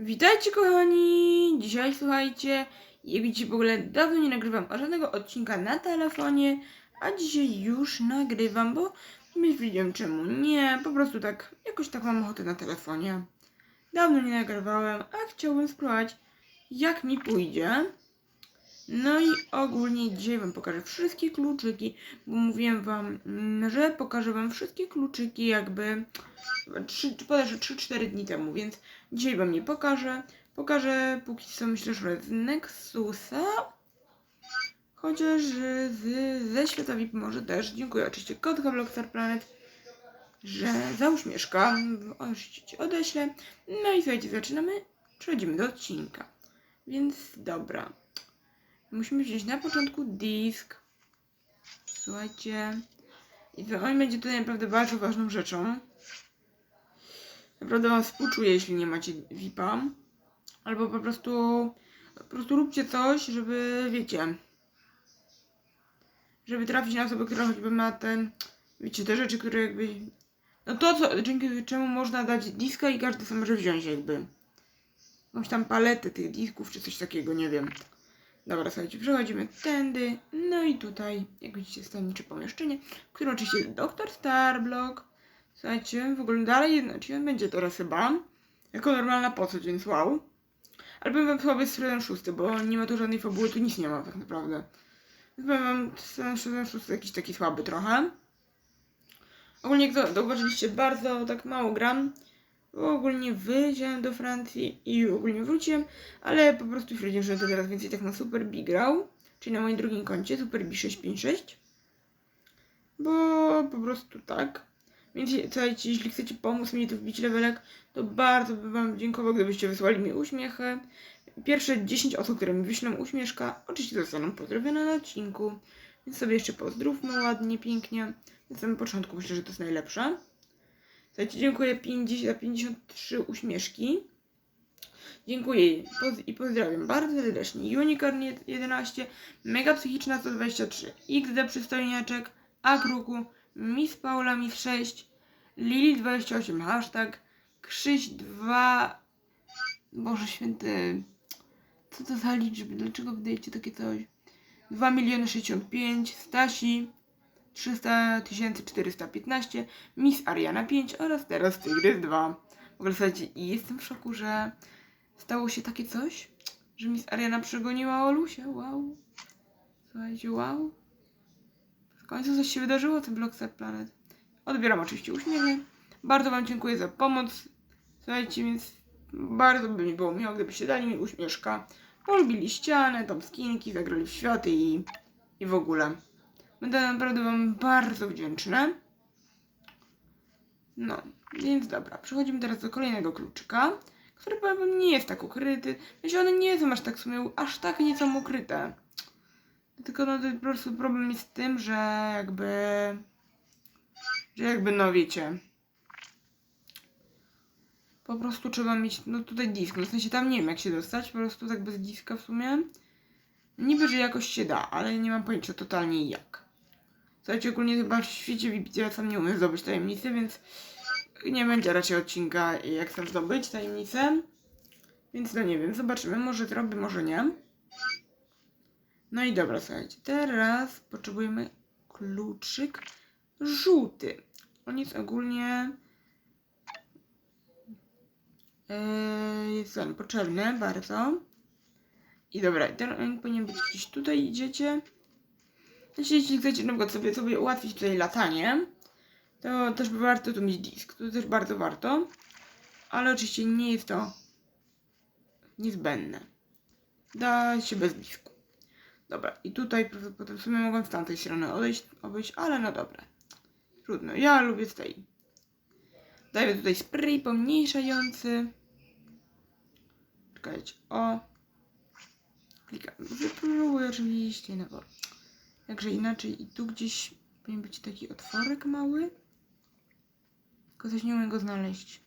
Witajcie kochani! Dzisiaj słuchajcie, jak widzicie w ogóle dawno nie nagrywam żadnego odcinka na telefonie, a dzisiaj już nagrywam, bo nie wiedziałem czemu nie, po prostu tak, jakoś tak mam ochotę na telefonie. Dawno nie nagrywałem, a chciałbym spróbować jak mi pójdzie. No i ogólnie dzisiaj wam pokażę wszystkie kluczyki, bo mówiłem wam, mm, że pokażę wam wszystkie kluczyki jakby 3, bodajże 3-4 dni temu, więc dzisiaj wam nie pokażę. Pokażę póki co myślę, że z Nexusa. Chociaż z, ze świata VIP może też. Dziękuję oczywiście Kotka Blockstar Planet, że za uśmieszka. Oczywiście ci odeślę. No i słuchajcie, zaczynamy. Przechodzimy do odcinka. Więc dobra. Musimy wziąć na początku disk. Słuchajcie. I on będzie tutaj naprawdę bardzo ważną rzeczą. Naprawdę wam współczuję, jeśli nie macie VIP-a. Albo po prostu, po prostu róbcie coś, żeby, wiecie, żeby trafić na osobę, która choćby ma ten, wiecie, te rzeczy, które jakby, no to, co, dzięki czemu można dać diska i każdy sam może wziąć jakby. Jakąś tam paletę tych disków, czy coś takiego, nie wiem. Dobra, słuchajcie, przechodzimy tędy, no i tutaj, jak widzicie, jest tajemnicze pomieszczenie, które oczywiście jest Dr. Starblock. Słuchajcie, w ogóle dalej, znaczy on będzie teraz chyba, jako normalna postać, więc wow. Ale powiem wam słaby sezon szósty, bo nie ma tu żadnej fabuły, tu nic nie ma tak naprawdę. Powiem wam, sezon szósty jakiś taki słaby trochę. Ogólnie jak za- zauważyliście, bardzo tak mało gram. Ogólnie wyjeździłem do Francji i ogólnie wróciłem, ale po prostu stwierdziłem, że to teraz więcej tak na Super B grał, czyli na moim drugim koncie, Super B 656. Bo po prostu tak. Więc słuchajcie, jeśli chcecie pomóc mi tu wbić levelek, to bardzo bym wam dziękował, gdybyście wysłali mi uśmiechy. Pierwsze 10 osób, które mi wyślą uśmieszka, oczywiście zostaną pozdrowione na odcinku. Więc sobie jeszcze pozdrówmy ładnie, pięknie. Na samym początku myślę, że to jest najlepsze. Słuchajcie, dziękuję 50, za 53 uśmieszki. Dziękuję poz- i pozdrawiam bardzo serdecznie. Unicorn 11, Mega Psychiczna 123, XD Przystojniaczek, Akruku, Miss Paula Miss 6, Lili 28, hashtag, Krzyś 2, Boże Święty, co to za liczby, dlaczego wydajecie takie coś? 2 miliony 65, Stasi, 300 415, Miss Ariana 5 oraz teraz Tygrys 2. W ogóle słuchajcie, i jestem w szoku, że stało się takie coś, że Miss Ariana przegoniła Olusię. Wow. Słuchajcie, wow. W końcu coś się wydarzyło, ten Blockstar Planet. Odbieram oczywiście uśmiechy. Bardzo Wam dziękuję za pomoc. Słuchajcie, więc bardzo by mi było miło, gdybyście dali mi uśmieszka. Polubili ścianę, tam skinki, zagrali w światy i, i w ogóle. Będę naprawdę Wam bardzo wdzięczna. No, więc dobra, przechodzimy teraz do kolejnego kluczyka, który powiem Wam nie jest tak ukryty. Myślę, one nie są aż tak w sumie, aż tak nie są ukryte. Tylko no to po prostu problem jest w tym, że jakby, że jakby no wiecie, po prostu trzeba mieć, no tutaj disk, no w sensie tam nie wiem jak się dostać, po prostu tak bez diska w sumie. Niby, że jakoś się da, ale nie mam pojęcia totalnie jak. Słuchajcie, ogólnie chyba w świecie VIP ja sam nie umiem zdobyć tajemnicy, więc nie będzie raczej odcinka jak sam zdobyć tajemnicę. Więc no nie wiem, zobaczymy, może zrobię, może nie. No i dobra, słuchajcie, teraz potrzebujemy kluczyk żółty. On jest ogólnie yy, jest on potrzebny bardzo. I dobra, ten powinien być gdzieś tutaj, idziecie. Jeśli chcecie na przykład sobie, sobie ułatwić tutaj latanie, to też warto tu mieć disk. To też bardzo warto. Ale oczywiście nie jest to niezbędne. Da się bez disku. Dobra, i tutaj potem w sumie mogłem z tamtej strony odejść, obejść, ale no dobra. Trudno, ja lubię z tej. Daję tutaj spray pomniejszający. Czekajcie, o. Klikam, wypróbuję oczywiście, no bo Także inaczej i tu gdzieś powinien być taki otworek mały. Tylko coś nie umiem go znaleźć.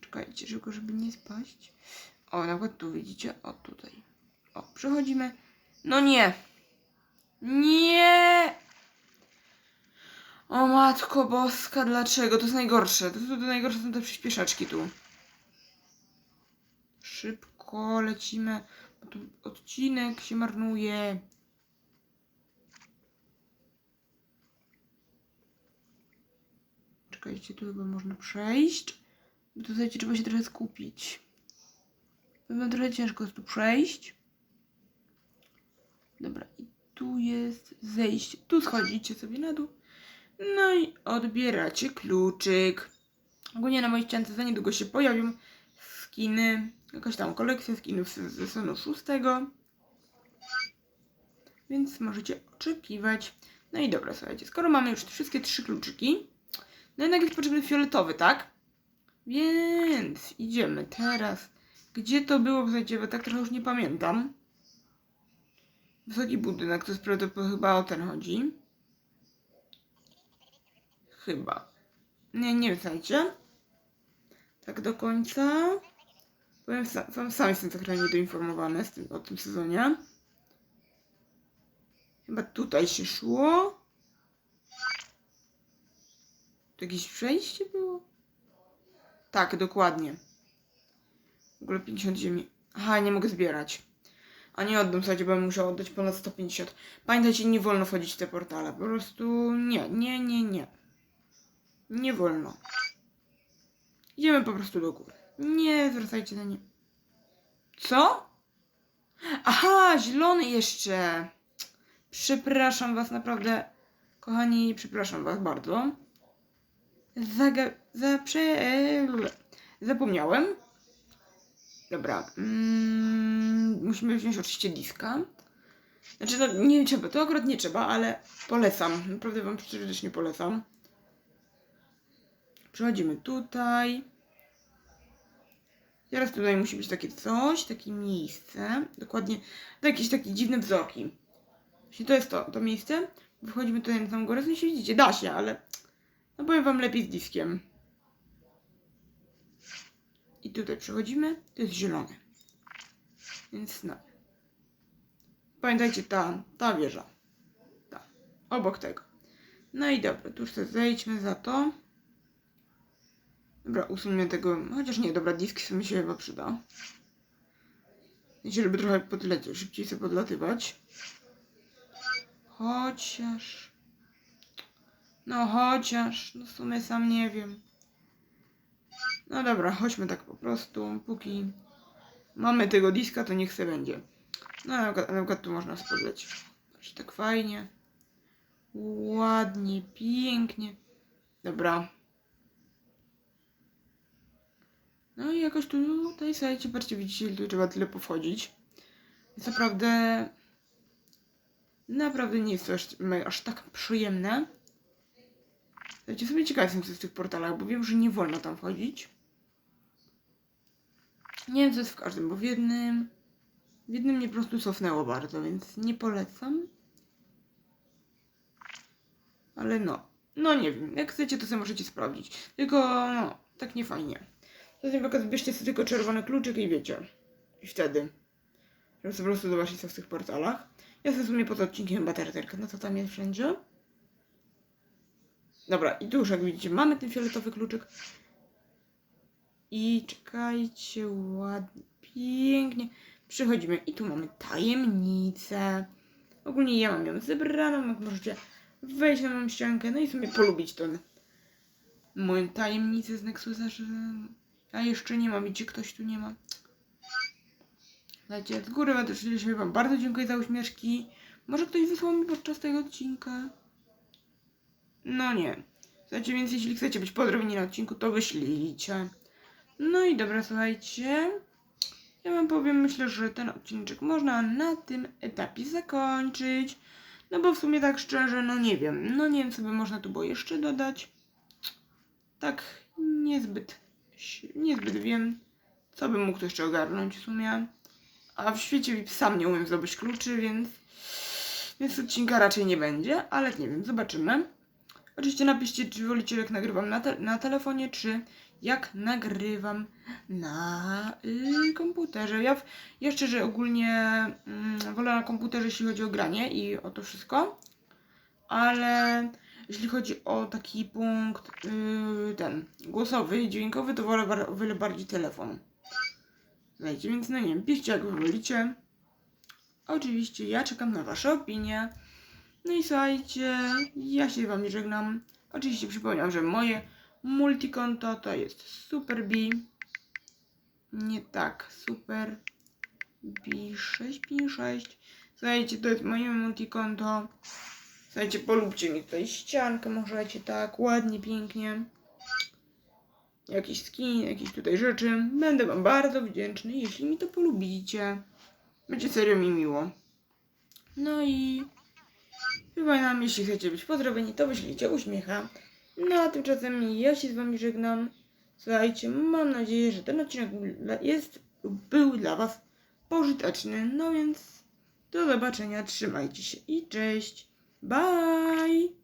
Czekajcie, szybko, żeby nie spaść. O, na przykład tu widzicie? O, tutaj. O, przechodzimy. No nie! Nie! O matko boska, dlaczego? To jest najgorsze. To, to, to najgorsze są te przyspieszaczki tu. Szybko lecimy, odcinek się marnuje. Czekajcie, tu chyba można przejść. Tutaj trzeba się trochę skupić. Pewno trochę ciężko jest tu przejść. Dobra, i tu jest zejście. Tu schodzicie sobie na dół. No i odbieracie kluczyk. Ogólnie na mojej ściance za niedługo się pojawią skiny. Jakaś tam kolekcja skinów z z sezonu szóstego. Więc możecie oczekiwać. No i dobra, słuchajcie, skoro mamy już wszystkie trzy kluczyki, no jednak jest potrzebny fioletowy, tak? Więc idziemy teraz. Gdzie to było, słuchajcie, bo tak trochę już nie pamiętam. Wysoki budynek, to jest prawdopodobnie chyba o ten chodzi. Chyba. Nie, nie słuchajcie. Tak do końca. Powiem sam, sam, sam jestem trochę niedoinformowany tym, o tym sezonie. Chyba tutaj się szło. Tu jakieś przejście było? Tak, dokładnie. W ogóle 50 ziemi. Aha, nie mogę zbierać. A nie oddam, słuchajcie, bo musiał oddać ponad 150. Pamiętajcie, nie wolno wchodzić w te portale. Po prostu nie, nie, nie, nie. Nie wolno. Idziemy po prostu do góry. Nie zwracajcie na nie. Co? Aha, zielony jeszcze. Przepraszam was naprawdę. Kochani, przepraszam was bardzo. Zaga... Zaprze... Zapomniałem. Dobra. Mm, musimy wziąć oczywiście diska. Znaczy, no nie trzeba, to akurat nie trzeba, ale polecam. Naprawdę wam serdecznie polecam. Przechodzimy tutaj. Teraz tutaj musi być takie coś, takie miejsce. Dokładnie, to jakieś takie dziwne wzorki. Właśnie to jest to, to miejsce. Wychodzimy tutaj na samą górę, no się widzicie, da się, ale no powiem wam lepiej z diskiem. I tutaj przechodzimy, to jest zielone. Więc no. Pamiętajcie, ta, ta wieża. Ta. Obok tego. No i dobra, tu już sobie zejdźmy za to. Dobra, usuńmy tego, chociaż nie, dobra, disk sobie się chyba przyda. Wiecie, żeby trochę podlecieć, szybciej sobie podlatywać. Chociaż... No chociaż, no w sumie sam nie wiem. No dobra, chodźmy tak po prostu, póki mamy tego diska, to niech se będzie. No na przykład, na przykład tu można sobie podlecieć. Patrzcie, tak fajnie. Ładnie, pięknie. Dobra. No i jakoś tu, tutaj słuchajcie, patrzcie, widzicie, tu trzeba tyle powchodzić. Jest naprawdę... Naprawdę nie jest to aż, aż tak przyjemne. Słuchajcie, sobie ciekaw jestem, co w tych portalach, bo wiem, że nie wolno tam wchodzić. Nie wiem, co jest w każdym, bo w jednym... W jednym mnie po prostu cofnęło bardzo, więc nie polecam. Ale no. No nie wiem, jak chcecie, to sobie możecie sprawdzić. Tylko, no, tak nie fajnie. Zatem pokaz, bierzcie sobie tylko czerwony kluczyk i wiecie. I wtedy. Żeby sobie po prostu zobaczyć, co w tych portalach. Ja sobie w sumie pod odcinkiem baterterkę, no to tam jest wszędzie. Dobra, i tu już jak widzicie, mamy ten fioletowy kluczyk. I czekajcie, ładnie, pięknie. Przechodzimy i tu mamy tajemnicę. Ogólnie ja mam ją zebraną, jak możecie wejść na moją ściankę, no i sobie polubić ten moją tajemnicę z Nexusa, że ja jeszcze nie mam, widzicie, ktoś tu nie ma. Słuchajcie, z góry oczywiście wam bardzo dziękuję za uśmieszki. Może ktoś wysłał mi podczas tego odcinka? No nie. Słuchajcie, więc jeśli chcecie być pozdrowieni na odcinku, to wyślijcie. No i dobra, słuchajcie. Ja wam powiem, myślę, że ten odcinek można na tym etapie zakończyć. No bo w sumie tak szczerze, no nie wiem. No nie wiem, co by można tu było jeszcze dodać. Tak niezbyt, niezbyt wiem, co bym mógł jeszcze ogarnąć w sumie. A w świecie VIP sam nie umiem zdobyć kluczy, więc, więc odcinka raczej nie będzie, ale nie wiem, zobaczymy. Oczywiście napiszcie, czy wolicie jak nagrywam na, te na telefonie, czy jak nagrywam na y, komputerze. Ja, w, ja szczerze ogólnie mm, wolę na komputerze, jeśli chodzi o granie i o to wszystko, ale jeśli chodzi o taki punkt y, ten głosowy, dźwiękowy, to wolę bar- wiele bardziej telefon. Słuchajcie, więc no nie wiem, piszcie jak wolicie. Oczywiście ja czekam na wasze opinie. No i słuchajcie, ja się wam żegnam. Oczywiście przypominam, że moje multikonto to jest SuperB. Nie tak, Super B656. Słuchajcie, to jest moje multikonto. Słuchajcie, polubcie mi tutaj ściankę, możecie tak, ładnie, pięknie. Jakiś skin, jakieś tutaj rzeczy. Będę wam bardzo wdzięczny, jeśli mi to polubicie. Będzie serio mi miło. No i przypominam, jeśli chcecie być pozdrowieni, to wyślijcie uśmiecha. No a tymczasem ja się z wami żegnam. Słuchajcie, mam nadzieję, że ten odcinek jest był dla was pożyteczny. No więc do zobaczenia, trzymajcie się i cześć. Bye!